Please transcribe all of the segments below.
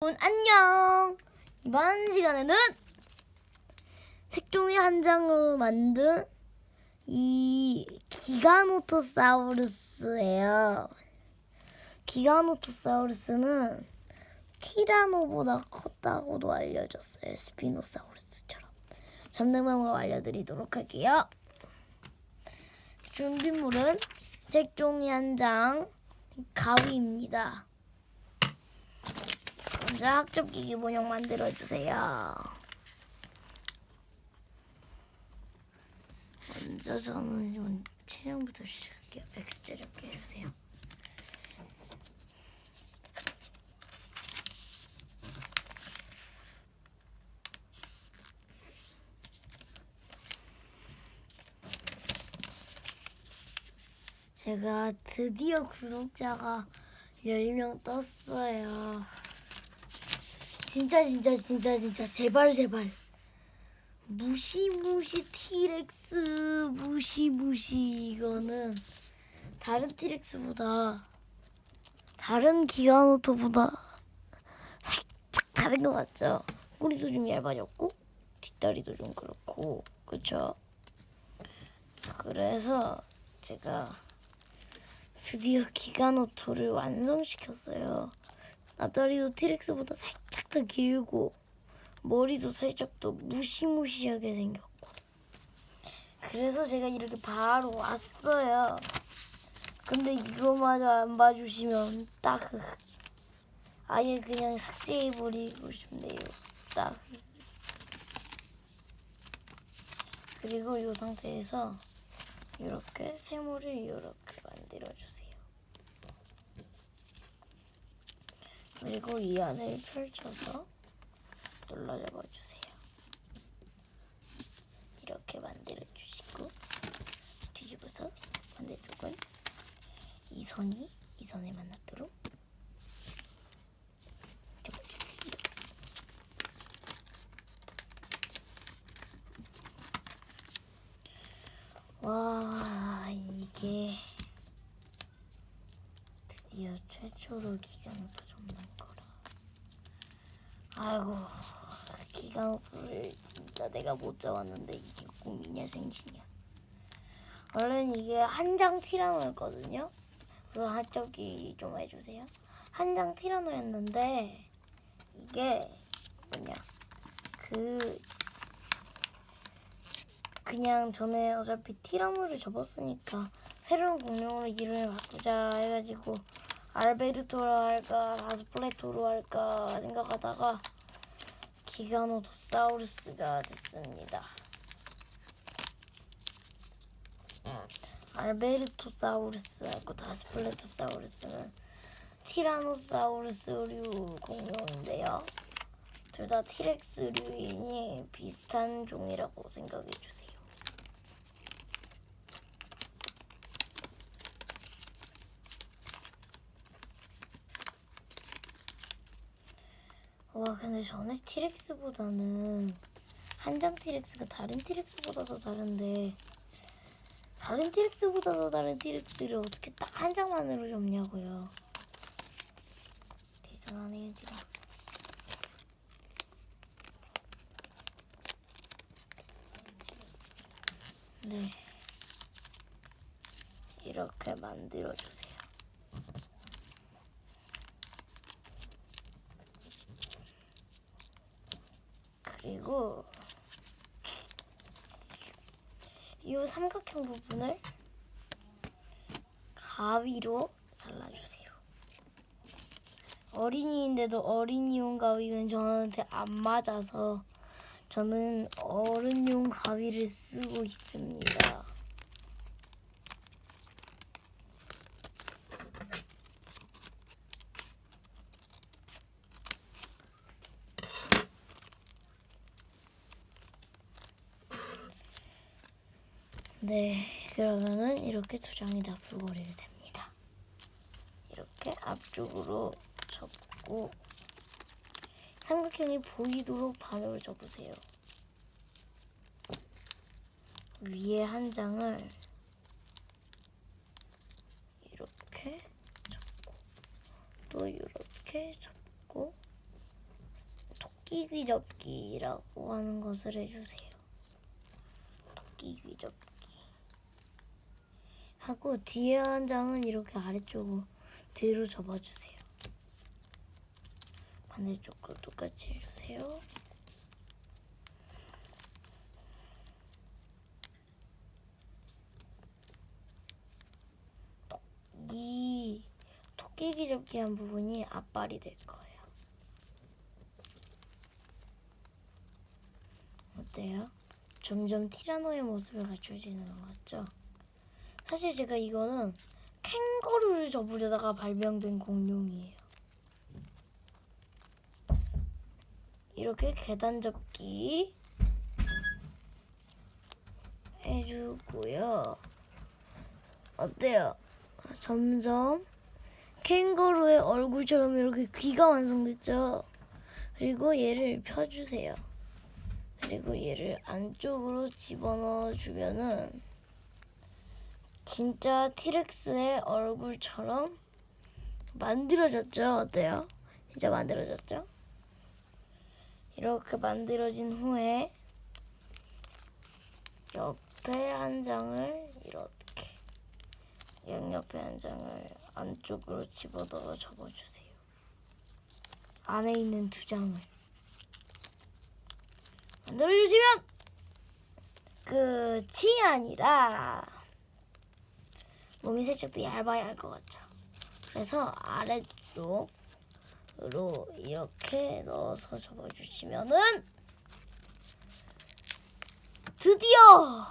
안녕. 이번 시간에는 색종이 한 장으로 만든 이 기가노토사우루스예요. 기가노토사우루스는 티라노보다 컸다고도 알려졌어요. 스피노사우루스처럼. 방법 알려드리도록 할게요. 준비물은 색종이 한 장, 가위입니다. 먼저 학접기기 모형 만들어 주세요. 먼저 저는 좀 체형부터 시작할게요. X자를 해주세요. 제가 드디어 구독자가 10명 떴어요. 진짜 진짜 진짜 진짜 제발 제발 무시무시 티렉스 무시무시 이거는 다른 티렉스보다 다른 기가노토보다 살짝 다른 것 같죠? 꼬리도 좀 얇아졌고 뒷다리도 좀 그렇고 그쵸? 그래서 제가 드디어 기가노토를 완성시켰어요. 앞다리도 티렉스보다 살짝 더 길고 머리도 살짝 더 무시무시하게 생겼고 그래서 제가 이렇게 바로 왔어요. 근데 이거마저 안 봐주시면 딱 아예 그냥 삭제해버리고 싶네요. 딱 그리고 이 상태에서 이렇게 세모를 이렇게 만들어주세요. 그리고 이 안을 펼쳐서 눌러 잡아주세요. 이렇게 만들어 주시고 뒤집어서 반대쪽은 이 선이 이 선에 만나도록 접어주세요. 와 이게 드디어 최초로 기간부터 접는 거라. 아이고 기간호프를 진짜 내가 못 잡았는데 이게 꿈이냐 생신이야. 원래는 이게 한 장 티라노였거든요. 그래서 한쪽이 좀 해주세요. 한 장 티라노였는데 이게 뭐냐 그 그냥 전에 어차피 티라노를 접었으니까 새로운 공룡으로 이름을 바꾸자 해가지고 알베르토로 할까 다스플레토로 할까 생각하다가 기가노도사우루스가 됐습니다. 알베르토사우루스하고 다스플레토사우루스는 티라노사우루스류 공룡인데요. 둘 다 티렉스류이니 비슷한 종이라고 생각해 주세요. 와 근데 전에 티렉스보다는 한장 티렉스가 다른 티렉스보다 더 다른데 다른 티렉스보다 더 다른 티렉스를 어떻게 딱 한 장만으로 접냐고요. 대단하네요 지금. 네. 이렇게 만들어 주세요. 그리고 이 삼각형 부분을 가위로 잘라주세요. 어린이인데도 어린이용 가위는 저한테 안 맞아서 저는 어른용 가위를 쓰고 있습니다. 네, 그러면은 이렇게 두 장이 다 불거리게 됩니다. 이렇게 앞쪽으로 접고 삼각형이 보이도록 반으로 접으세요. 위에 한 장을 이렇게 접고 또 이렇게 접고 토끼 귀접기라고 하는 것을 해주세요. 토끼 귀접기. 하고 뒤에 한 장은 이렇게 아래쪽으로 뒤로 접어주세요. 반대쪽도 똑같이 해주세요. 이 토끼 귀접기 한 부분이 앞발이 될 거예요. 어때요? 점점 티라노의 모습을 갖춰지는 것 같죠? 사실 제가 이거는 캥거루를 접으려다가 발명된 공룡이에요. 이렇게 계단 접기 해주고요. 어때요? 점점 캥거루의 얼굴처럼 이렇게 귀가 완성됐죠? 그리고 얘를 펴주세요. 그리고 얘를 안쪽으로 집어넣어 주면은 진짜 티렉스의 얼굴처럼 만들어졌죠? 어때요? 진짜 만들어졌죠? 이렇게 만들어진 후에 옆에 한 장을 이렇게 양옆에 한 장을 안쪽으로 집어넣어 접어주세요. 안에 있는 두 장을 만들어주시면 끝이 아니라 몸이 살짝 더 얇아야 할 것 같죠. 그래서 아래쪽으로 이렇게 넣어서 접어주시면은 드디어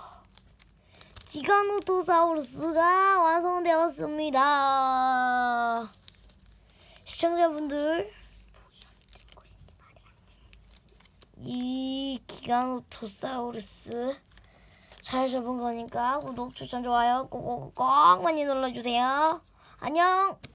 기가노토사우루스가 완성되었습니다. 시청자분들 이 기가노토사우루스 잘 접은 거니까 구독, 추천, 좋아요 꼭꼭꼭 많이 눌러주세요. 안녕!